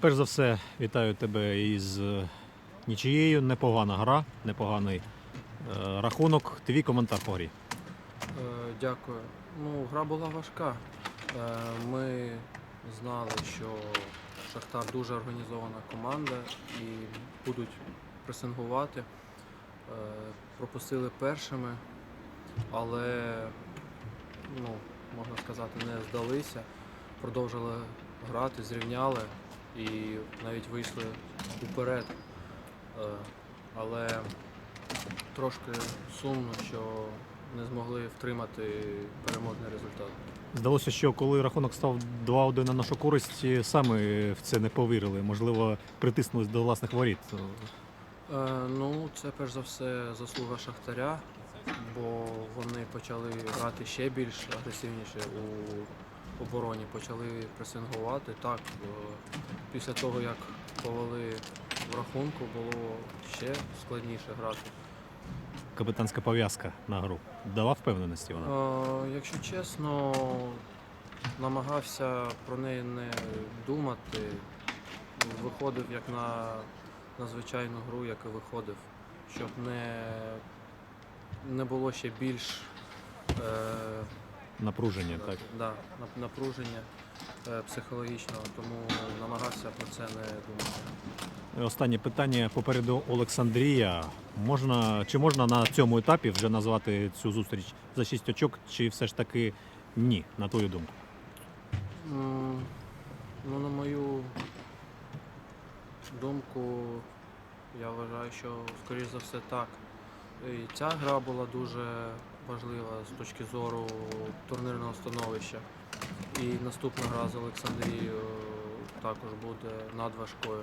перш за все, вітаю тебе із е, нічиєю. Непогана гра, непоганий е, рахунок. Твій коментар по грі. Е, Дякую. Ну, гра була важка. Ми знали, що Шахтар дуже організована команда і будуть пресингувати. Пропустили першими, але, ну, можна сказати, не здалися. Продовжили грати, зрівняли і навіть вийшли уперед. Е, Але трошки сумно, що не змогли втримати переможний результат. Здалося, що коли рахунок став 2-1 на нашу користь, саме в це не повірили. Можливо, притиснулись до власних воріт. Е, ну, це перш за все заслуга Шахтаря, бо вони почали грати ще більш агресивніше у обороні, почали пресингувати. Так, е, після того, як повели в рахунку, було ще складніше грати. Капітанська пов'язка на гру дала впевненості вона. Е, якщо чесно, намагався про неї не думати. Виходив як на, на звичайну гру, як і виходив, щоб не, не було ще більш е, Напруження, так. да, напруження е, психологічного, тому намагався про це не думати. Останнє питання попереду Олександрія. Можна чи можна на цьому етапі вже назвати цю зустріч за 6 очок, чи все ж таки ні, на твою думку? Ну, на мою думку, я вважаю, що скоріш за все так. І ця гра була дуже важлива з точки зору турнірного становища. І наступна гра з Олександрією також буде надважкою.